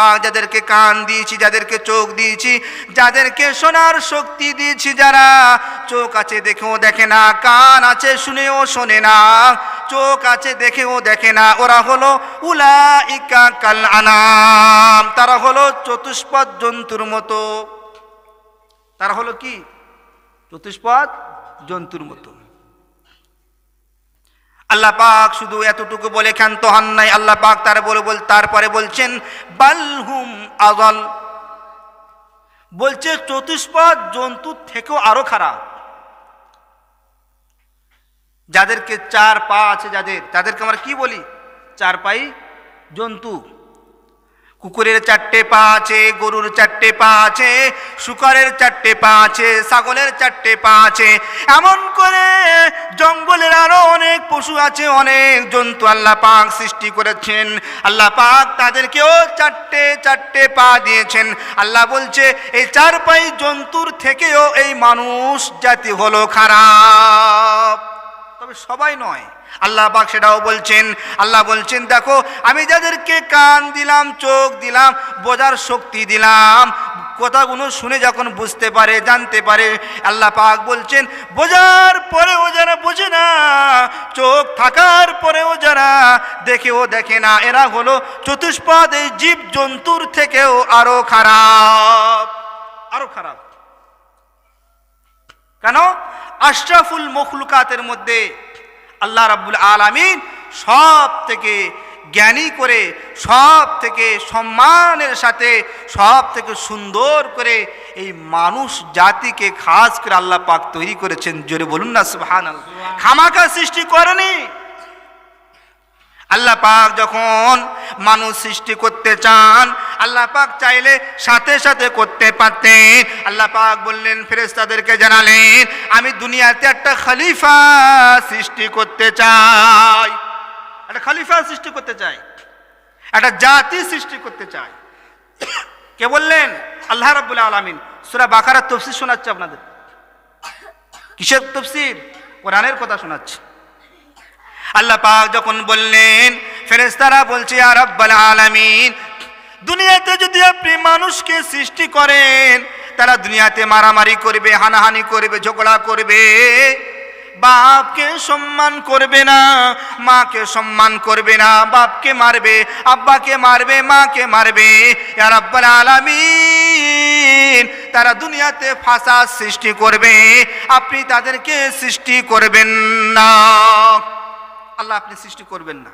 পাক যাদেরকে কান দিয়েছি, যাদেরকে চোখ দিয়েছি, যাদেরকে শোনার শক্তি দিয়েছি যারা, চোখ আছে দেখেও দেখে না, কান আছে শুনেও শোনে না, চোখ আছে দেখেও দেখে না, ওরা হলো উলা ইকা কাল আনাম, তারা হলো চতুষ্পদ জন্তুর মতো। তারা হলো কি? চতুষ্পদ জন্তুর মতো। আল্লাহ পাক শুধু এতটুকু বলে ক্ষান্ত হন নাই। আল্লাহ পাক তার বলে বল তারপরে বলছেন বালহুম আজল। বলছে, চতুষ্পদ জন্তুর থেকেও আরও খারাপ। যাদেরকে চার পা আছে, যাদের, তাদেরকে আমরা কি বলি? চার পাই জন্তু। কুকুরের চারটে পা আছে, গরুর চারটে পা আছে, শুকরের চারটে পা আছে, ছাগলের চারটে পা আছে। এমন করে জঙ্গলের আরও অনেক পশু আছে, অনেক জন্তু আল্লাহ পাক সৃষ্টি করেছেন। আল্লাহ পাক তাদেরকেও চারটে চারটে পা দিয়েছেন। আল্লাহ বলছে, এই চার পাই জন্তুর থেকেও এই মানুষ জাতি হলো খারাপ। তবে সবাই নয়। আল্লাহ পাক সেটাও বলছেন, আল্লাহ বলছেন, দেখো, আমি যাদেরকে কান দিলাম, চোখ দিলাম, বোঝার শক্তি দিলাম, কথাগুলো শুনে যখন বুঝতে পারে, জানতে পারে, আল্লাহ পাক বলছেন, বোঝার পরেও যারা বোঝে না, চোখ থাকার পরেও যারা দেখেও দেখে না, এরা হলো চতুষ্পদ এই জীব জন্তুর থেকেও আরও খারাপ আরও খারাপ। কেন? আশরাফুল মখলুকাতের মধ্যে আল্লাহ রাব্বুল আলামিন সব থেকে জ্ঞানী করে সব থেকে সম্মানের সাথে সব থেকে সুন্দর করে এই মানুষ জাতিকে খাস করে আল্লাহ পাক তৈরি করেছেন। জোরে বলুন না সুবহান খামাকা সৃষ্টি করেনি। আল্লাহ পাক যখন মানুষ সৃষ্টি করতে চান আল্লাহ পাক চাইলে সাথে সাথে করতে পারতেন। আল্লাহ পাক বললেন, ফেরেশতাদেরকে জানালেন, আমি দুনিয়াতে একটা খলিফা সৃষ্টি করতে চাই। একটা খলিফা সৃষ্টি করতে চাই। একটা জাতি সৃষ্টি করতে চাই। কে বললেন? আল্লাহ রাব্বুল আলামিন। সূরা বাকারার তফসির শোনাচ্ছে আপনাদের। কিসের তফসির? কোরআনের কথা শোনাচ্ছে। আল্লাহ পাক যখন বললেন, ফেরেশতারা বলছে আর রব্বাল আলামিন দুনিয়াতে যদি আপনি মানুষকে সৃষ্টি করেন, তারা দুনিয়াতে মারামারি করবে, হানাহানি করবে, ঝগড়া করবে। বাপকে সম্মান করবে না, মাকে সম্মান করবে না, বাপকে মারবে, আব্বাকে মারবে, মাকে মারবে। আর আব্বাল আলামিন, তারা দুনিয়াতে ফাঁসা সৃষ্টি করবে, আপনি তাদেরকে সৃষ্টি করবেন না। আল্লাহ আপনি সৃষ্টি করবেন না।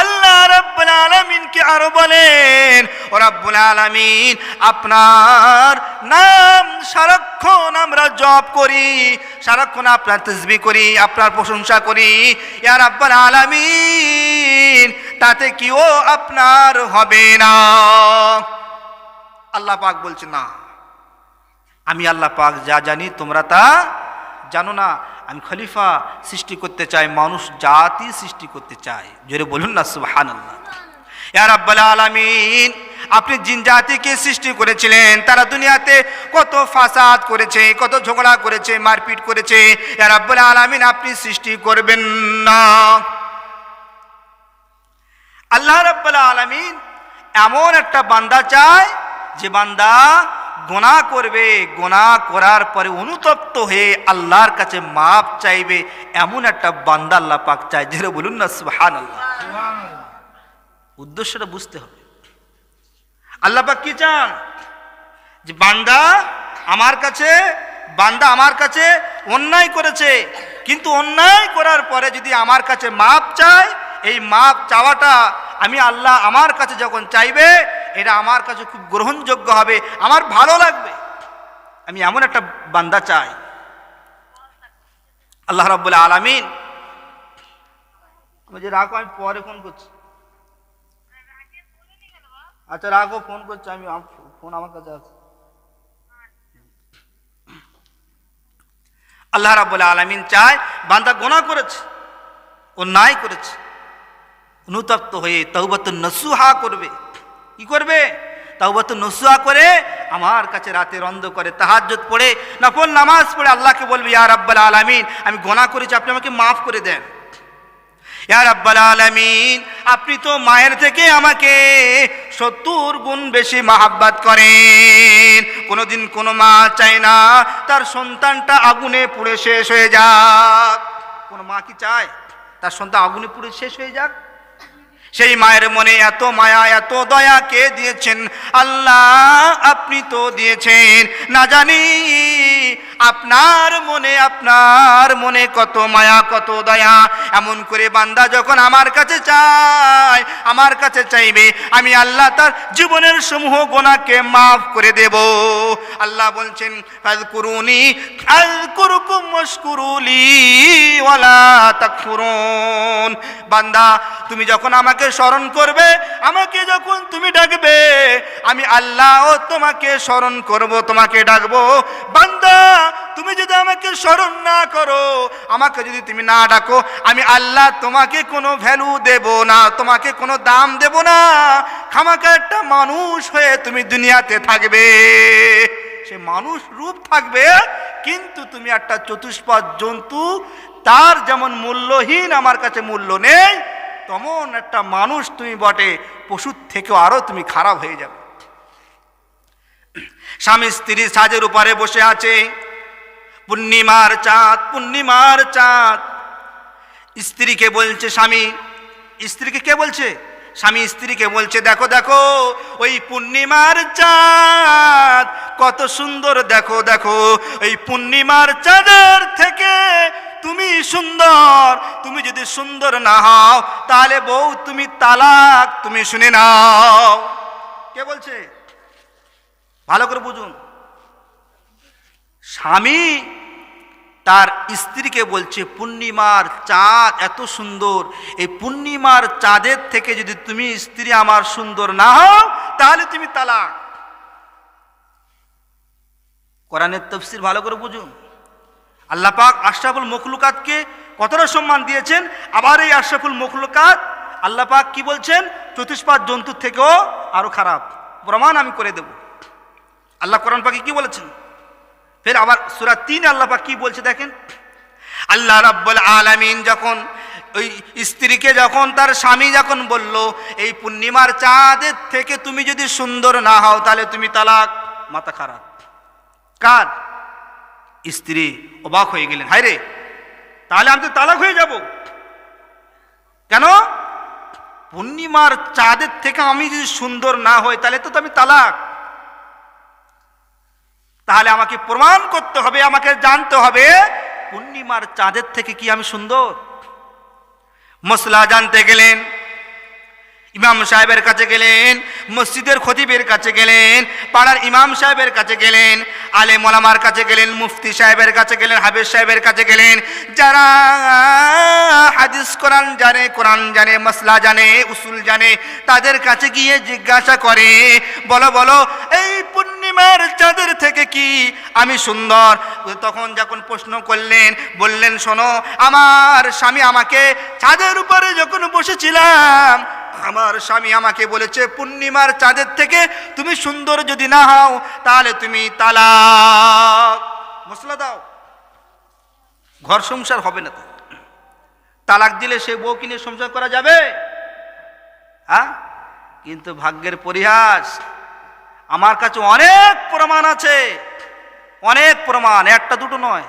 আল্লাহ রাব্বুল আলামিনকে আরও বলেন, ও রাব্বুল আলামিন, আপনার নাম সারাক্ষণ আমরা জপ করি, সারাক্ষণ আপনার তসবি করি, আপনার প্রশংসা করি। ইয়া রাব্বুল আলামিন, তাতে কি ও আপনার হবে না। আল্লাহ পাক বলছে, না, আমি আল্লাহ পাক যা জানি তোমরা তা জানো না। আমি খলিফা সৃষ্টি করতে চাই, মানুষ, জাতি সৃষ্টি করতে চাই। জোরে বলুন না সুবহান ইয়ার আপনি জিন জাতিকে সৃষ্টি করেছিলেন, তারা দুনিয়াতে কত ফাসাদ করেছে, কত ঝগড়া করেছে, মারপিট করেছে। ইয়ার আব্বাল আলামিন, আপনি সৃষ্টি করবেন না। আল্লাহ রাব্বাল আলামিন এমন একটা বান্দা চায়, যে বান্দা গোনা করবে গোনা করার পরে অনুতপ্ত হয়ে আল্লাহর কাছে মাপ চাইবে এমন একটা বান্দা আল্লাহ পাক চায়। যেটা বলুন না সুহান আল্লাহ উদ্দেশ্যটা বুঝতে হবে। আল্লাহ পাক কি চান? যে বান্দা আমার কাছে বান্দা আমার কাছে অন্যায় করেছে কিন্তু অন্যায় করার পরে যদি আমার কাছে মাপ চায় এই মাপ চাওয়াটা আমি আল্লাহ আমার কাছে যখন চাইবে এটা আমার কাছে খুব গ্রহণযোগ্য হবে, আমার ভালো লাগবে। আমি এমন একটা বান্দা চাই। আল্লাহ রাব্বুল আলামিন। যে রাখো আমি পরে ফোন করছি। আচ্ছা রাখো ফোন করছি, আমি ফোন আমার কাছে আছে। আল্লাহ রাব্বুল আলামিন চায়, বান্দা গোনা করেছে, অন্যায় করেছে, অনুতপ্ত হয়ে তৌবাতুন নসুহা করবে। কি করবে? তৌবাতুন নসুয়া করে আমার কাছে রাতের অন্ধ করে তাহাজ্জুদ পড়ে, নফল নামাজ পড়ে আল্লাহকে বলবে, ইয়া রাব্বাল আলামিন, আমি গোনা করেছি, আপনি আমাকে মাফ করে দেন। ইয়া রাব্বাল আলামিন, আপনি তো মায়ের থেকে আমাকে সত্তর গুণ বেশি মাহাব্বাত করেন। কোনোদিন কোনো মা চায় না, তার সন্তানটা আগুনে পুড়ে শেষ হয়ে যাক। কোনো মা কি চায়? তার সন্তান আগুনে পুড়ে শেষ হয়ে যাক? সেই মায়ের মনে এত মায়া, এত দয়া কে দিয়েছেন? আল্লাহ, আপনি তো দিয়েছেন। না জানি আপনার মনে আপনার মনে কত মায়া, কত দয়া। এমন করে বান্দা যখন আমার কাছে চায়, আমার কাছে চাইবে, আমি আল্লাহ তার জীবনের সমূহ গোনাকে মাফ করে দেব। আল্লাহ বলছেন ফাজকুরুনি আযকুরুকুম ওয়াশকুরুলি ওয়ালা তাকফুরুন। বান্দা, তুমি যখন আমাকে স্মরণ করবে, আমাকে যখন তুমি ডাকবে, আমি আল্লাহও তোমাকে স্মরণ করব, তোমাকে ডাকবো। বান্দা তুমি যদি আমাকে স্মরণ না করো, আমাকে যদি তুমি না ডাকো, আমি আল্লাহ তোমাকে কোনো ভ্যালু দেব না, তোমাকে কোনো দাম দেব না। খামাকা একটা মানুষ হয়ে তুমি দুনিয়াতে থাকবে। সে মানুষ রূপ থাকবে, কিন্তু তুমি একটা চতুষ্পদ জন্তু, তার যেমন মূল্যহীন আমার কাছে মূল্য নেই, তেমন একটা মানুষ তুমি বটে, পশুর থেকেও আরও তুমি খারাপ হয়ে যাবে। স্বামী স্ত্রী সাজের উপরে বসে আছে পূর্ণিমার চাঁদ পূর্ণিমার চাঁদ। স্ত্রীকে বলছে, স্বামী, স্ত্রীকে কে বলছে? স্বামী, স্ত্রীকে বলছে, দেখো দেখো, ওই পূর্ণিমার চাঁদ, কত সুন্দর, দেখো দেখো ওই পূর্ণিমার চাঁদের থেকে তুমি সুন্দর, তুমি যদি সুন্দর না হও, তাহলে বউ তুমি তালাক, তুমি শুনে নাও। কে বলছে? ভালো করে বুঝুন। স্বামী তার স্ত্রীকে বলছে, পূর্ণিমার চাঁদ এত সুন্দর। এই পূর্ণিমার চাঁদের থেকে যদি তুমি স্ত্রী আমার সুন্দর না হও, তাহলে তুমি তালাক। কোরআনের তফসির ভালো করে বুঝুন। আল্লাহ পাক আশরাফুল মখলুকাতকে কতটা সম্মান দিয়েছেন? আবার এই আশরাফুল মখলুকাত আল্লাহ পাক কি বলছেন? চতুষ্পাদ জন্তুর থেকেও আরও খারাপ। প্রমাণ আমি করে দেব। আল্লাহ কোরআন পাকে কি বলেছেন? ফের আবার সুরা তিন আল্লাহ পাক কি বলছে দেখেন? আল্লাহ রাব্বুল আলামিন যখন ওই স্ত্রীকে যখন, তার স্বামী যখন বলল, এই পূর্ণিমার চাঁদের থেকে তুমি যদি সুন্দর না হও, তাহলে তুমি তালাক। মাথা খারাপ। কার? স্ত্রী অবাক হয়ে গেলেন। হায় রে, তাহলে আমি তো তালাক হয়ে যাব। কেন? পূর্ণিমার চাঁদের থেকে আমি যদি সুন্দর না হই, তাহলে তো আমি তালাক। তাহলে আমাকে প্রমাণ করতে হবে, আমাকে জানতে হবে, পূর্ণিমার চাঁদের থেকে কি আমি সুন্দর? মশলা জানতে গেলেন ইমাম সাহেবের কাছে গেলেন, মসজিদের খতিবের কাছে গেলেন, পাড়ার ইমাম সাহেবের কাছে গেলেন আলে মোলামার কাছে গেলেন, মুফতি সাহেবের কাছে গেলেন হাবিজ সাহেবের কাছে গেলেন। যারা হাদিস কোরআন জানে কোরআন জানে মশলা জানে, উসুল জানে, তাদের কাছে গিয়ে জিজ্ঞাসা করে, বলো বলো, এই পূর্ণিমার চাঁদের থেকে কি আমি সুন্দর? তখন যখন প্রশ্ন করলেন, বললেন, শোনো, আমার স্বামী আমাকে চাঁদের উপরে যখন বসেছিলাম আমার স্বামী আমাকে বলেছে, পূর্ণিমার চাঁদের থেকে তুমি সুন্দর যদি না হও, তাহলে তুমি তালাক। মশলা দাও। ঘর সংসার হবে না তো। তালাক দিলে সে বউ কিনে সংসার করা যাবে? হ্যাঁ? কিন্তু ভাগ্যের পরিহাস, আমার কাছে অনেক প্রমাণ আছে। অনেক প্রমাণ, একটা দুটো নয়।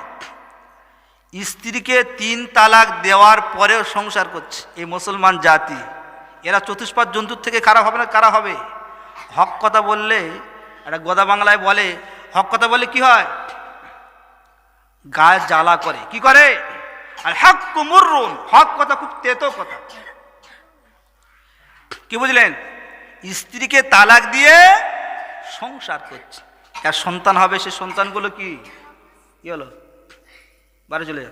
স্ত্রীকে তিন তালাক দেওয়ার পরেও সংসার করছে, এই মুসলমান জাতি। এরা চতুষ্পাদ জন্তুর থেকে খারাপ হবে না? কারা হবে? হক কথা বললে, একটা গোদা বাংলায় বলে, হক কথা বললে কি হয়? গায়ে জ্বালা করে। কি করে? আর হক কুমুরুন হক কথা খুব তেতো কথা। কি বুঝলেন? স্ত্রীকে তালাক দিয়ে সংসার করছে। আর সন্তান হবে, সে সন্তানগুলো কি? কি হলো? বাড়ি চলে যা।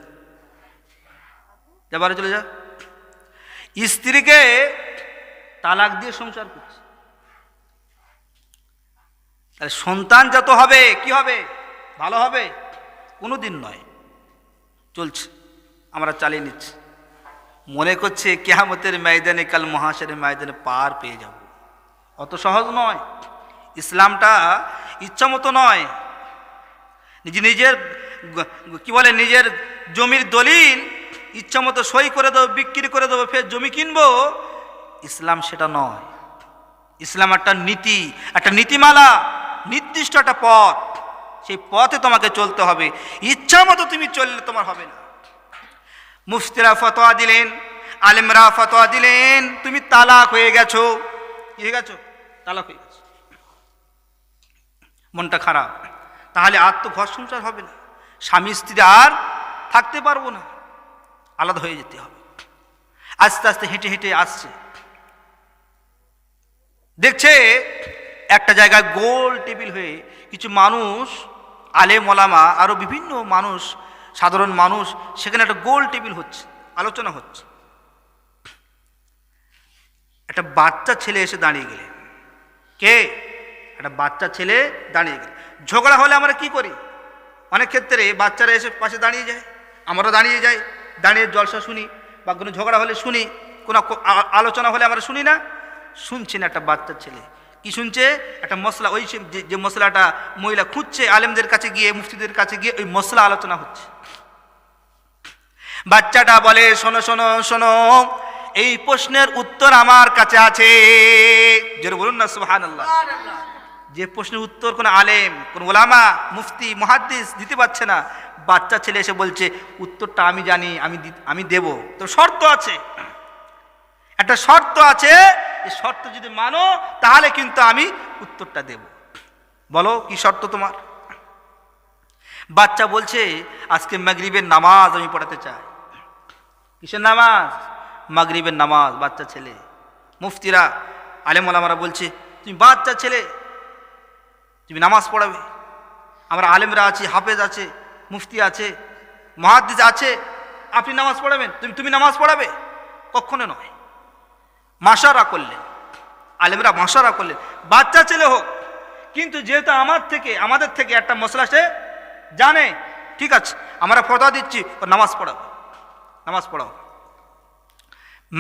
যা, বাড়ি চলে যা। স্ত্রীকে তালাক দিয়ে সংসার করছে। তাহলে সন্তান যত হবে, কি হবে? ভালো হবে? কোনো দিন নয়। চলছে। আমরা চালিয়ে নিচ্ছি। মনে করছে কেহামতের ময়দানে, কাল মহাশের ময়দানে পার পেয়ে যাব। অত সহজ নয়। ইসলামটা ইচ্ছা মতো নয়। নিজে নিজের কি বলে? নিজের জমির দলিল ইচ্ছা মতো সই করে দেবো, বিক্রি করে দেবো, ফের জমি কিনবো ইসলাম সেটা নয়। ইসলাম একটা নীতি, একটা নীতিমালা, নির্দিষ্ট একটা পথ। সেই পথে তোমাকে চলতে হবে। ইচ্ছা মতো তুমি চললে তোমার হবে না। মুফতিরা ফতোয়া দিলেন, আলেমরা ফতোয়া দিলেন, তুমি তালাক হয়ে গেছো। হয়ে গেছো? তালাক হয়ে গেছো। মনটা খারাপ। তাহলে আর তো ঘর সংসার হবে না। স্বামী স্ত্রী আর থাকতে পারব না। আলাদা হয়ে যেতে হবে। আস্তে আস্তে হেঁটে হেঁটে আসছে। দেখছে একটা জায়গায় গোল টেবিল হয়ে কিছু মানুষ আলে মলামা আরও বিভিন্ন মানুষ, সাধারণ মানুষ, সেখানে একটা গোল টেবিল হচ্ছে, আলোচনা হচ্ছে। একটা বাচ্চা ছেলে এসে দাঁড়িয়ে গেলে। কে? একটা বাচ্চা ছেলে দাঁড়িয়ে গেলে। ঝগড়া হলে আমরা কি করি? অনেক ক্ষেত্রে বাচ্চারা এসে পাশে দাঁড়িয়ে যায় আমরা দাঁড়িয়ে যাই, দাঁড়িয়ে জলসা শুনি বা কোনো ঝগড়া হলে শুনি, কোনো আলোচনা হলে আমরা শুনি না। শুনছেন একটা বাচ্চা ছেলে। কি শুনছে? একটা মশলা, ওই যে- মশলাটা মহিলা খুঁজছে, আলেমদের কাছে গিয়ে, মুফতিদের কাছে গিয়ে, ওই মশলা আলোচনা হচ্ছে। বাচ্চাটা বলে, শোনো শোনো শোনো, এই প্রশ্নের উত্তর আমার কাছে আছে। জোরে বলুন না সুহান যে প্রশ্নের উত্তর কোনো আলেম, কোন ওলামা, মুফতি, মহাদ্দিস দিতে পারছে না, বাচ্চা ছেলে এসে বলছে, উত্তরটা আমি জানি, আমি আমি দেব। তো শর্ত আছে। একটা শর্ত আছে এই শর্ত যদি মানো, তাহলে কিন্তু আমি উত্তরটা দেব। বলো, কি শর্ত তোমার? বাচ্চা বলছে, আজকে মাগরিবের নামাজ আমি পড়াতে চাই। কিসের নামাজ? মাগরিবের নামাজ, বাচ্চা ছেলে। মুফতিরা, আলেমলামারা বলছে, তুমি বাচ্চা ছেলে, তুমি নামাজ পড়াবে। আমরা আলেমরা আছি, হাফেজ আছে, মুফতি আছে, মহাদ্দিস আছে, আপনি নামাজ পড়াবেন, তুমি তুমি নামাজ পড়াবে? কখনো নয়। মাসারা করলেন আলেমরা মাসারা করলেন বাচ্চা ছেলে হোক, কিন্তু যেহেতু আমার থেকে, আমাদের থেকে একটা মশলা সে জানে, ঠিক আছে, আমরা ফতোয়া দিচ্ছি, ও নামাজ পড়াবো, নামাজ পড়াও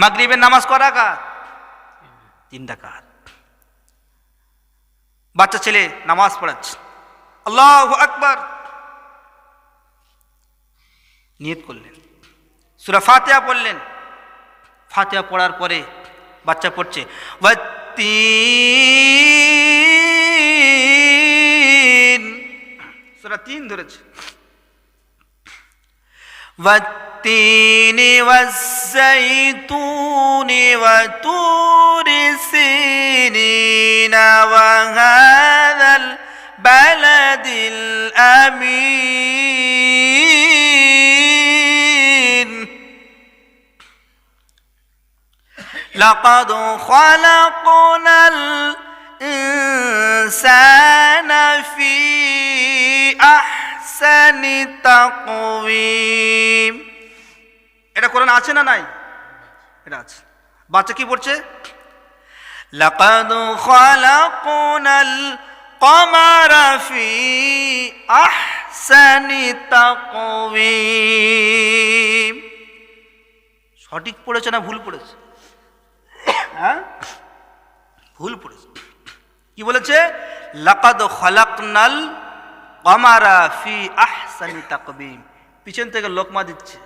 মাগরিবের নামাজ করা কাজ তিন ডাকাত বাচ্চা ছেলে নামাজ পড়াচ্ছে। আল্লাহ আকবার। নিয়ত করলেন। সুরা ফাতেহা পড়লেন। ফাতেহা পড়ার পরে বাচ্চা পড়ছে ওয়াত্তিন সুরা তিন ধরেছে والتين والزيتون وتور سينين وهذا البلد الأمين لقد خلقنا الإنسان في أحسن تقويم এটা কোরআন আছে না নাই এটা আছে বাচ্চা কি পড়ছে لقد خلقنا القمر في أحسن تقويم সঠিক পড়েছে না ভুল পড়েছে হ্যাঁ? ভুল পড়েছে। কি বলেছে? লাকাদ খলাকনাল কমারা ফি আহসানি তাকবিম। পিছন থেকে লোকমা দিচ্ছে।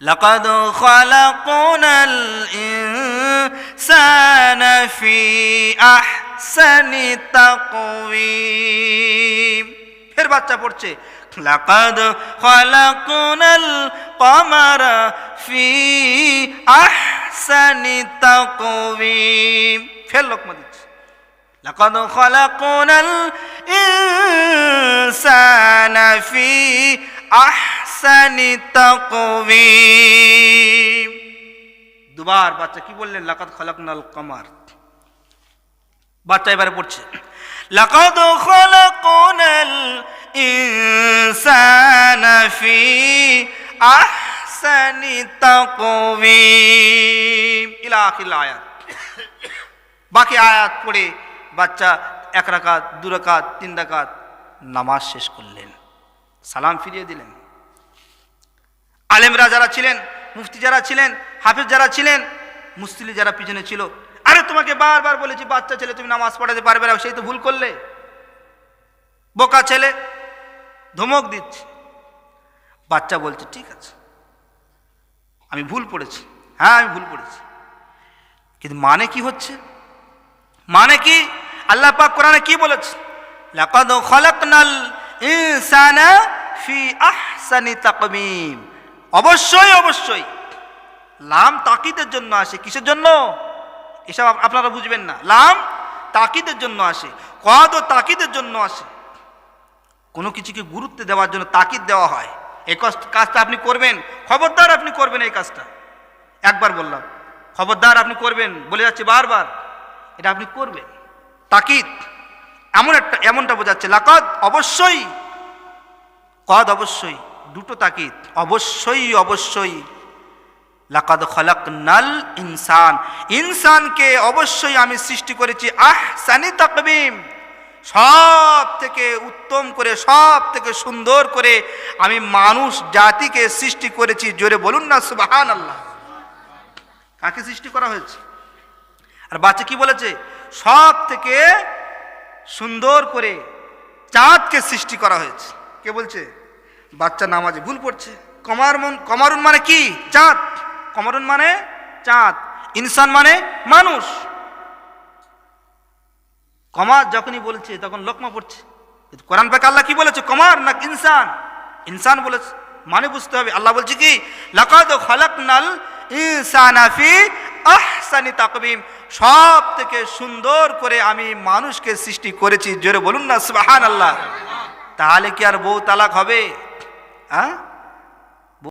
লাকাদ খলাকনাল ইনসানা ফি আহসানি তাকবিম। ফের বাচ্চা পড়ছে। লাকাদ খলাকনাল কমারা ফি আহসানি তাকবিম ফের লোকমা দিচ্ছে لقد خلقنا الإنسان في أحسن تقويم দুবার বাচ্চা কি বললেন লাকাদ খলাকনাল কমার বাচ্চা এবারে পড়ছে লাকাদ খলাকনাল ইনসানা ফি আহসানি তাকওয়িম ইলা আখিল আয়াত বাকি আয়াত পড়ে বাচ্চা এক রাকাত, দু রাকাত, তিন রাকাত নামাজ শেষ করলেন। সালাম ফিরিয়ে দিলেন। আলেমরা যারা ছিলেন, মুফতি যারা ছিলেন, হাফিজ যারা ছিলেন মুসলি যারা পিছনে ছিল, আরে তোমাকে বারবার বলেছি, বাচ্চা ছেলে, তুমি নামাজ পড়াতে পারবে না, সেই তো ভুল করলে। বোকা ছেলে, ধমক দিচ্ছে। বাচ্চা বলছে, ঠিক আছে। আমি ভুল পড়েছি। হ্যাঁ আমি ভুল পড়েছি। কিন্তু মানে কি হচ্ছে? মানে কি? আল্লাহ পাক কোরআনে কি বলেছে? লাকাদ খলাকনাল ইনসানা ফি আহসানি তাকমিম অবশ্যই অবশ্যই। লাম তাকিদের জন্য আসে। কিসের জন্য? এসব আপনারা বুঝবেন না। লাম তাকিদের জন্য আসে। কদ ও তাকিদের জন্য আসে। কোনো কিছুকে গুরুত্ব দেওয়ার জন্য তাকিদ দেওয়া হয়। এই কাজ- কাজটা আপনি করবেন, খবরদার আপনি করবেন এই কাজটা। একবার বললাম, খবরদার আপনি করবেন, বলে যাচ্ছে বারবার। এটা আপনি করবেন। তাকিদ, এমন একটা, এমনটা বোঝাচ্ছে, লাকাদ অবশ্যই, কদ অবশ্যই, দুটো তাকিদ, অবশ্যই অবশ্যই। লাকাদ খলাক নাল ইনসান। ইনসানকে অবশ্যই আমি সৃষ্টি করেছি আহ সানি তাকবিম। সব থেকে উত্তম করে, সব থেকে সুন্দর করে আমি মানুষ, জাতিকে সৃষ্টি করেছি। জোরে বলুন না সুবাহান আল্লাহ কাকে সৃষ্টি করা হয়েছে? আর বাচ্চা কি বলেছে? সব থেকে সুন্দর করে চাঁদকে সৃষ্টি করা হয়েছে। কে বলছে? বাচ্চা নামাজে ভুল পড়ছে। কমারমন কমারুন মানে কি? চাঁদ। কমারুন মানে চাঁদ। ইনসান মানে মানুষ। কমার যখনই বলছে, তখন লোকমা পড়ছে। কোরআন পাকে আল্লাহ কি বলেছে? কমার না ইনসান? ইনসান বলেছে মানে বুঝতে হবে। আল্লাহ বলছে কি? লাকাদ খালাকনাল ইনসানা ফি আহসানি তাকবিম। সব থেকে সুন্দর করে আমি মানুষকে সৃষ্টি করেছি, জোরে বলুন না সুবহান আল্লাহ তাহলে কি আর বউ তালাক হবে? হ্যাঁ?